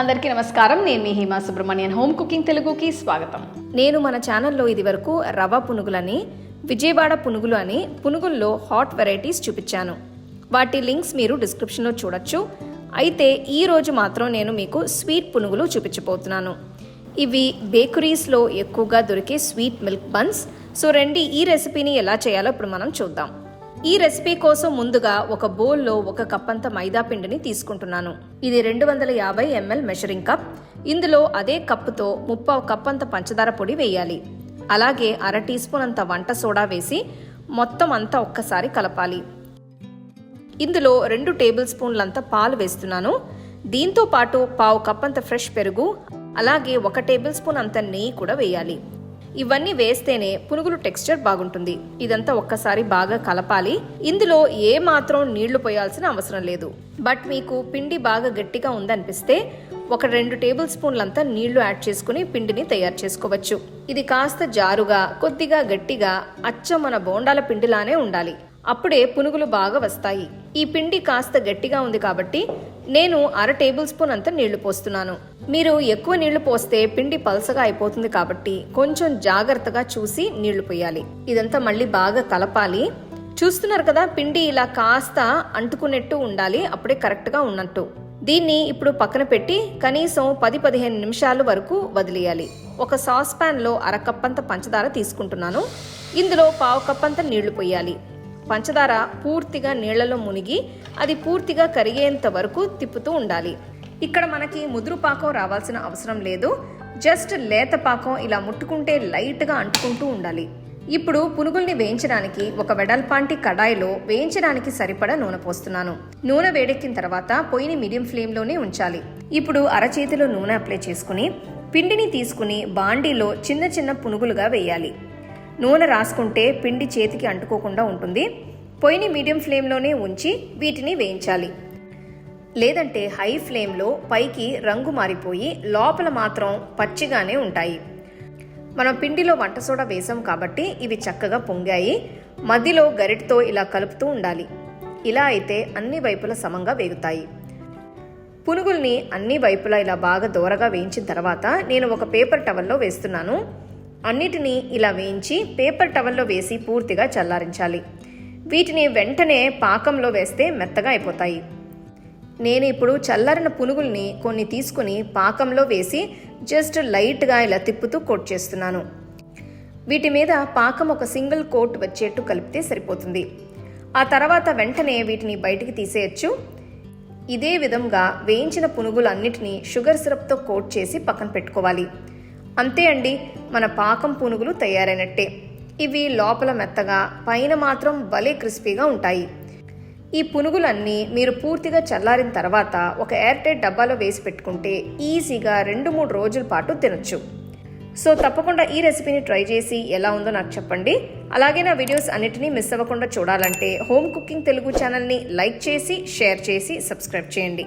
అందరికీ నమస్కారం. నేను మీ హేమా సుబ్రహ్మణ్యన్. హోమ్ కుకింగ్ తెలుగుకి స్వాగతం. నేను మన ఛానల్లో ఇదివరకు రవ పునుగులని విజయవాడ పునుగులు అని పునుగుల్లో హాట్ వెరైటీస్ చూపించాను. వాటి లింక్స్ మీరు డిస్క్రిప్షన్లో చూడొచ్చు. అయితే ఈ రోజు మాత్రం నేను మీకు స్వీట్ పునుగులు చూపించబోతున్నాను. ఇవి బేకరీస్లో ఎక్కువగా దొరికే స్వీట్ మిల్క్ బన్స్. సో రండి ఈ రెసిపీని ఎలా చేయాలో ఇప్పుడు మనం చూద్దాం. ఈ రెసిపీ కోసం ముందుగా ఒక బౌల్లో ఒక కప్ అంత మైదా పిండిని తీసుకుంటున్నాను. ఇది రెండు వందల యాభై ఎంఎల్ మెషరింగ్ కప్. ఇందులో అదే కప్పుతో ముప్పావు కప్ అంత పంచదార పొడి వేయాలి. అలాగే అర టీ స్పూన్ అంత వంట సోడా వేసి మొత్తం అంతా ఒక్కసారి కలపాలి. ఇందులో రెండు టేబుల్ స్పూన్లంత పాలు వేస్తున్నాను. దీంతో పాటు పావు కప్ అంత ఫ్రెష్ పెరుగు అలాగే ఒక టేబుల్ స్పూన్ అంత నెయ్యి కూడా వేయాలి. ఇవన్నీ వేస్తేనే పునుగులు టెక్స్చర్ బాగుంటుంది. ఇదంతా ఒక్కసారి బాగా కలపాలి. ఇందులో ఏ మాత్రం నీళ్ళు పోయాల్సిన అవసరం లేదు. బట్ మీకు పిండి బాగా గట్టిగా ఉందనిపిస్తే ఒక రెండు టేబుల్ స్పూన్లంతా నీళ్ళు యాడ్ చేసుకుని పిండిని తయారు చేసుకోవచ్చు. ఇది కాస్త జారుగా కొద్దిగా గట్టిగా అచ్చం మన బోండాల పిండిలానే ఉండాలి. అప్పుడే పునుగులు బాగా వస్తాయి. ఈ పిండి కాస్త గట్టిగా ఉంది కాబట్టి నేను అర టేబుల్ స్పూన్ అంత నీళ్ళు పోస్తున్నాను. మీరు ఎక్కువ నీళ్ళు పోస్తే పిండి పలసగా అయిపోతుంది కాబట్టి కొంచెం జాగ్రత్తగా చూసి నీళ్ళు పోయాలి. ఇదంతా మళ్ళీ బాగా కలపాలి. చూస్తున్నారు కదా పిండి ఇలా కాస్త అంటుకున్నట్టు ఉండాలి. అప్పుడే కరెక్ట్గా ఉన్నట్టు. దీన్ని ఇప్పుడు పక్కన పెట్టి కనీసం పది పదిహేను నిమిషాల వరకు వదిలేయాలి. ఒక సాస్ ప్యాన్లో అర కప్పంత పంచదార తీసుకుంటున్నాను. ఇందులో పావు కప్పంత నీళ్ళు పోయాలి. పంచదార పూర్తిగా నీళ్ళలో మునిగి అది పూర్తిగా కరిగేంత వరకు తిప్పుతూ ఉండాలి. ఇక్కడ మనకి ముదురు పాకం రావాల్సిన అవసరం లేదు. జస్ట్ లేత పాకం ఇలా ముట్టుకుంటే లైట్గా అంటుకుంటూ ఉండాలి. ఇప్పుడు పునుగుల్ని వేయించడానికి ఒక వెడల్పాంటి కడాయిలో వేయించడానికి సరిపడా నూనె పోస్తున్నాను. నూనె వేడెక్కిన తర్వాత పొయ్యిని మీడియం ఫ్లేమ్లోనే ఉంచాలి. ఇప్పుడు అరచేతిలో నూనె అప్లై చేసుకుని పిండిని తీసుకుని బాండీలో చిన్న చిన్న పునుగులుగా వేయాలి. నూనె రాసుకుంటే పిండి చేతికి అంటుకోకుండా ఉంటుంది. పొయ్యిని మీడియం ఫ్లేమ్లోనే ఉంచి వీటిని వేయించాలి. లేదంటే హై ఫ్లేమ్లో పైకి రంగు మారిపోయి లోపల మాత్రం పచ్చిగానే ఉంటాయి. మనం పిండిలో వంట సోడా వేసాం కాబట్టి ఇవి చక్కగా పొంగాయి. మధ్యలో గరిటతో ఇలా కలుపుతూ ఉండాలి. ఇలా అయితే అన్ని వైపులా సమంగా వేగుతాయి. పునుగుల్ని అన్ని వైపులా ఇలా బాగా దోరగా వేయించిన తర్వాత నేను ఒక పేపర్ టవల్లో వేస్తున్నాను. అన్నిటినీ ఇలా వేయించి పేపర్ టవల్లో వేసి పూర్తిగా చల్లారించాలి. వీటిని వెంటనే పాకంలో వేస్తే మెత్తగా అయిపోతాయి. నేను ఇప్పుడు చల్లారిన పునుగుల్ని కొన్ని తీసుకుని పాకంలో వేసి జస్ట్ లైట్గా ఇలా తిప్పుతూ కోట్ చేస్తున్నాను. వీటి మీద పాకం ఒక సింగిల్ కోట్ వచ్చేట్టు కలిపితే సరిపోతుంది. ఆ తర్వాత వెంటనే వీటిని బయటికి తీసేయచ్చు. ఇదే విధంగా వేయించిన పునుగులన్నిటినీ షుగర్ సిరప్తో కోట్ చేసి పక్కన పెట్టుకోవాలి. అంతే అండి మన పాకం పునుగులు తయారైనట్టే. ఇవి లోపల మెత్తగా పైన మాత్రం భలే క్రిస్పీగా ఉంటాయి. ఈ పునుగులన్నీ మీరు పూర్తిగా చల్లారిన తర్వాత ఒక ఎయిర్ టైట్ డబ్బాలో వేసి పెట్టుకుంటే ఈజీగా రెండు మూడు రోజుల పాటు తినొచ్చు. సో తప్పకుండా ఈ రెసిపీని ట్రై చేసి ఎలా ఉందో నాకు చెప్పండి. అలాగే నా వీడియోస్ అన్నిటినీ మిస్ అవ్వకుండా చూడాలంటే హోమ్ కుకింగ్ తెలుగు ఛానల్ని లైక్ చేసి షేర్ చేసి సబ్స్క్రైబ్ చేయండి.